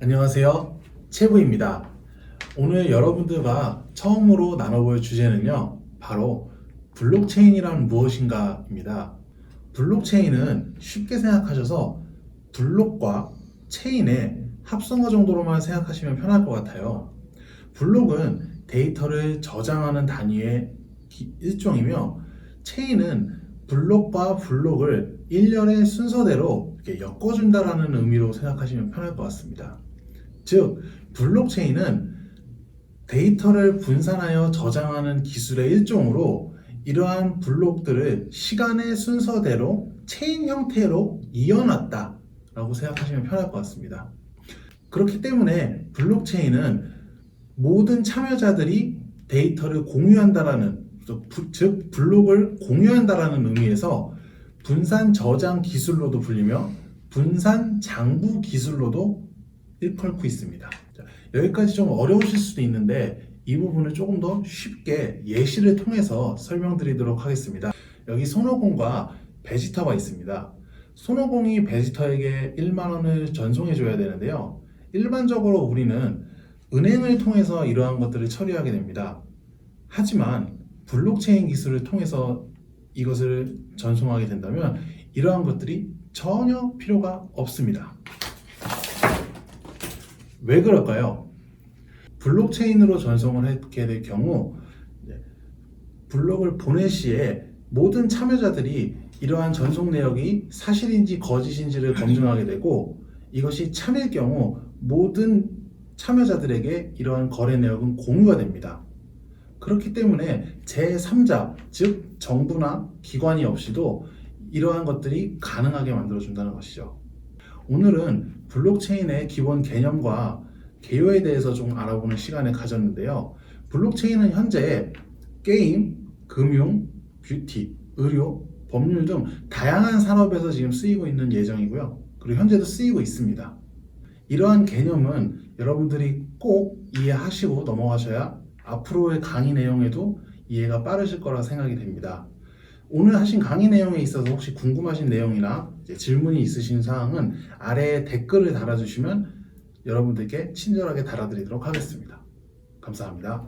안녕하세요. 채부입니다. 오늘 여러분들과 처음으로 나눠볼 주제는요, 바로 블록체인이란 무엇인가입니다. 블록체인은 쉽게 생각하셔서 블록과 체인의 합성어 정도로만 생각하시면 편할 것 같아요. 블록은 데이터를 저장하는 단위의 기- 일종이며, 체인은 블록과 블록을 일련의 순서대로 엮어준다라는 의미로 생각하시면 편할 것 같습니다. 즉, 블록체인은 데이터를 분산하여 저장하는 기술의 일종으로 이러한 블록들을 시간의 순서대로 체인 형태로 이어놨다 라고 생각하시면 편할 것 같습니다. 그렇기 때문에 블록체인은 모든 참여자들이 데이터를 공유한다라는 즉 블록을 공유한다라는 의미에서 분산 저장 기술로도 불리며 분산 장부 기술로도 일컬고 있습니다. 자, 여기까지 좀 어려우실 수도 있는데 이 부분을 조금 더 쉽게 예시를 통해서 설명드리도록 하겠습니다. 여기 손오공과 베지터가 있습니다. 손오공이 베지터에게 1만 원을 전송해 줘야 되는데요. 일반적으로 우리는 은행을 통해서 이러한 것들을 처리하게 됩니다. 하지만 블록체인 기술을 통해서 이것을 전송하게 된다면 이러한 것들이 전혀 필요가 없습니다. 왜 그럴까요? 블록체인으로 전송을 하게 될 경우 블록을 보낼 시에 모든 참여자들이 이러한 전송 내역이 사실인지 거짓인지를 검증하게 되고 이것이 참일 경우 모든 참여자들에게 이러한 거래 내역은 공유가 됩니다. 그렇기 때문에 제3자, 즉 정부나 기관이 없이도 이러한 것들이 가능하게 만들어준다는 것이죠. 오늘은 블록체인의 기본 개념과 개요에 대해서 좀 알아보는 시간을 가졌는데요. 블록체인은 현재 게임, 금융, 뷰티, 의료, 법률 등 다양한 산업에서 지금 쓰이고 있는 예정이고요. 그리고 현재도 쓰이고 있습니다. 이러한 개념은 여러분들이 꼭 이해하시고 넘어가셔야 앞으로의 강의 내용에도 이해가 빠르실 거라 생각이 됩니다. 오늘 하신 강의 내용에 있어서 혹시 궁금하신 내용이나 질문이 있으신 사항은 아래에 댓글을 달아주시면 여러분들께 친절하게 달아드리도록 하겠습니다. 감사합니다.